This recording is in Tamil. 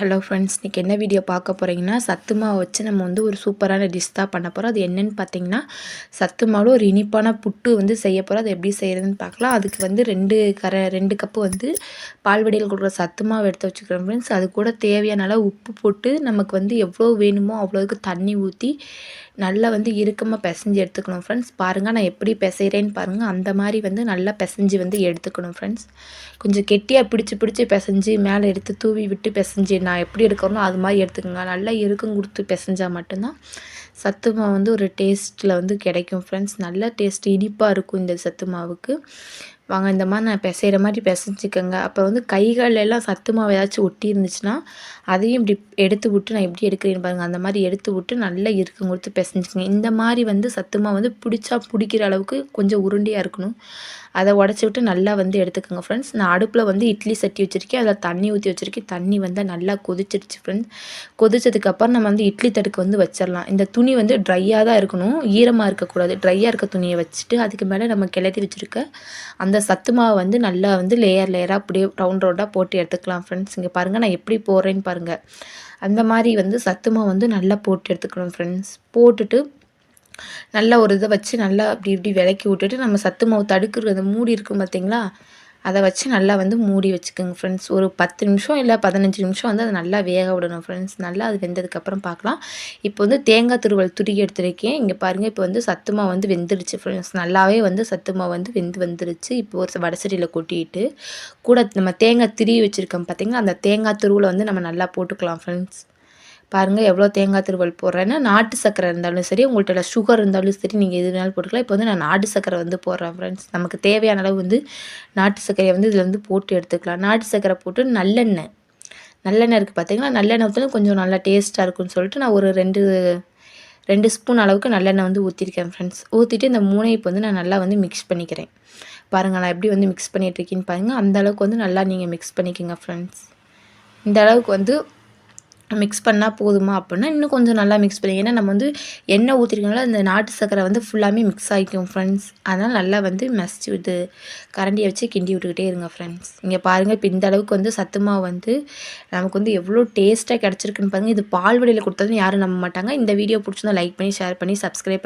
ஹலோ ஃப்ரெண்ட்ஸ் இன்றைக்கி என்ன வீடியோ பார்க்க போகிறீங்கன்னா சத்து மாவு வச்சு நம்ம வந்து ஒரு சூப்பரான டிஷ் தான் பண்ண போகிறோம் அது என்னென்னு பார்த்தீங்கன்னா சத்து மாவில் ஒரு இனிப்பான புட்டு வந்து செய்ய போகிறோம் அது எப்படி செய்கிறதுன்னு பார்க்கலாம். அதுக்கு வந்து ரெண்டு கரை ரெண்டு கப்பு வந்து பால்வடியில் கொடுக்குற சத்து மாவு எடுத்து வச்சுக்கிறோம் ஃப்ரெண்ட்ஸ் அது கூட தேவையான அளவு உப்பு போட்டு நமக்கு வந்து எவ்வளோ வேணுமோ அவ்வளோவுக்கு தண்ணி ஊற்றி நல்லா வந்து இறுக்கமாக பிசைஞ்சு எடுத்துக்கணும் ஃப்ரெண்ட்ஸ் பாருங்கள் நான் எப்படி பிசைகிறேன்னு பாருங்கள் அந்த மாதிரி வந்து நல்லா பிசைஞ்சு வந்து எடுத்துக்கணும் ஃப்ரெண்ட்ஸ் கொஞ்சம் கெட்டியாக பிடிச்சி பிடிச்சி பிசைஞ்சு மேலே எடுத்து தூவி விட்டு பிசைஞ்சு நான் எப்படி எடுக்கிறனோ அது மாதிரி எடுத்துக்கோங்க. நல்லா இறுக்கம் கொடுத்து பிசைஞ்சால் மட்டும்தான் சத்து மாவு வந்து ஒரு டேஸ்ட்டில் வந்து கிடைக்கும் ஃப்ரெண்ட்ஸ் நல்ல டேஸ்ட் இனிப்பாக இருக்கும் இந்த சத்து மாவுக்கு. வாங்க இந்த மாதிரி நான் பிசைகிற மாதிரி பிசைஞ்சிக்கோங்க. அப்புறம் வந்து கைகளெல்லாம் சத்து மாவு ஏதாச்சும் ஒட்டி இருந்துச்சுன்னா அதையும் இப்படி எடுத்து விட்டு நான் எப்படி எடுக்கிறேன்னு பாருங்கள் அந்த மாதிரி எடுத்து விட்டு நல்லா இறுக்கம் கொடுத்து பிசைஞ்சிக்கங்க. இந்த மாதிரி வந்து சத்து மாவு வந்து பிடிச்சா பிடிக்கிற அளவுக்கு கொஞ்சம் உருண்டையாக இருக்கணும். அதை உடச்சி விட்டு நல்லா வந்து எடுத்துக்கோங்க ஃப்ரெண்ட்ஸ் நான் அடுப்பில் வந்து இட்லி சட்டி வச்சுருக்கேன். அதில் தண்ணி ஊற்றி வச்சுருக்கேன். தண்ணி வந்து நல்லா கொதிச்சிருச்சு ஃப்ரெண்ட்ஸ் கொதிச்சதுக்கப்புறம் நம்ம வந்து இட்லி தடுக்கு வந்து வச்சிடலாம். இந்த துணி வந்து ட்ரையாக தான் இருக்கணும். ஈரமாக இருக்கக்கூடாது. ட்ரையாக இருக்க துணியை வச்சுட்டு அதுக்கு மேலே நம்ம கிளறி வச்சுருக்க அந்த சத்து மாவை வந்து நல்லா வந்து லேயர் லேயராக அப்படியே ரவுண்ட் ரவுண்டாக போட்டு எடுத்துக்கலாம் ஃப்ரெண்ட்ஸ் இங்கே பாருங்கள் நான் எப்படி போடுறேன்னு பாருங்கள் அந்த மாதிரி வந்து சத்து மாவு வந்து நல்லா போட்டு எடுத்துக்கணும் ஃப்ரெண்ட்ஸ் போட்டுட்டு நல்லா ஒரு இதை வச்சு நல்லா அப்படி இப்படி விளக்கி விட்டுட்டு நம்ம சத்து மாவு தடுக்கிறது. மூடி இருக்கும் பார்த்தீங்களா அதை வச்சு நல்லா வந்து மூடி வச்சுக்கோங்க ஃப்ரெண்ட்ஸ் ஒரு பத்து நிமிஷம் இல்லை பதினஞ்சு நிமிஷம் வந்து அதை நல்லா வேக விடணும் ஃப்ரெண்ட்ஸ் நல்லா அது வெந்ததுக்கப்புறம் பார்க்கலாம். இப்போ வந்து தேங்காய் துருவல் துருக்கி எடுத்துருக்கேன். இங்கே பாருங்கள் இப்போ வந்து சத்துமா வந்து வெந்துடுச்சு ஃப்ரெண்ட்ஸ் நல்லாவே வந்து சத்துமா வந்து வெந்து வந்துருச்சு. இப்போ ஒரு வடசடியில் கொட்டிட்டு கூட நம்ம தேங்காய் திரி வச்சுருக்கோம் பார்த்திங்கன்னா அந்த தேங்காய் துருவில் வந்து நம்ம நல்லா போட்டுக்கலாம் ஃப்ரெண்ட்ஸ் பாருங்கள் எவ்வளோ தேங்காய் திருவல் போடுறேன்னா நாட்டு சக்கரை இருந்தாலும் சரி உங்கள்கிட்ட சுகர் இருந்தாலும் சரி நீங்கள் எது வேணாலும் போட்டுக்கலாம். இப்போ வந்து நான் நாட்டு சக்கரை வந்து போடுறேன் ஃப்ரெண்ட்ஸ் நமக்கு தேவையான அளவு வந்து நாட்டு சர்க்கரையை வந்து இதில் வந்து போட்டு எடுத்துக்கலாம். நாட்டு சக்கரை போட்டு நல்லெண்ணெய். நல்லெண்ணெய் இருக்குது பார்த்தீங்கன்னா நல்லெண்ணெய் ஊற்றினா கொஞ்சம் நல்லா டேஸ்ட்டாக இருக்கும்னு சொல்லிட்டு நான் ஒரு ரெண்டு ரெண்டு ஸ்பூன் அளவுக்கு நல்லெண்ணெய் வந்து ஊற்றிருக்கேன் ஃப்ரெண்ட்ஸ் ஊற்றிட்டு இந்த மூணை இப்போ வந்து நான் நல்லா வந்து மிக்ஸ் பண்ணிக்கிறேன். பாருங்கள் நான் எப்படி வந்து மிக்ஸ் பண்ணிகிட்ருக்கேன்னு பாருங்கள் அந்த அளவுக்கு வந்து நல்லா நீங்கள் மிக்ஸ் பண்ணிக்கோங்க ஃப்ரெண்ட்ஸ் இந்த அளவுக்கு வந்து மிக்ஸ் பண்ணால் போதுமா அப்படின்னா இன்னும் கொஞ்சம் நல்லா மிக்ஸ் பண்ணி ஏன்னா நம்ம வந்து எண்ணெய் ஊற்றிருக்கனால அந்த நாட்டு சக்கரை வந்து ஃபுல்லாமே மிக்ஸ் ஆகிக்கும் ஃப்ரெண்ட்ஸ் அதனால் நல்லா வந்து மசிச்சு விட்டு கரண்டியை வச்சு கிண்டி விட்டுக்கிட்டே இருங்க ஃப்ரெண்ட்ஸ் இங்கே பாருங்கள் இப்போ இந்த அளவுக்கு வந்து சத்துமாவு வந்து நமக்கு வந்து எவ்வளோ டேஸ்ட்டாக கிடச்சிருக்குன்னு பாருங்கள் இது பால் வழியில் கொடுத்தாலும் யாரும் நம்ப மாட்டாங்க. இந்த வீடியோ பிடிச்சிருந்தா லைக் பண்ணி ஷேர் பண்ணி சப்ஸ்கிரைப்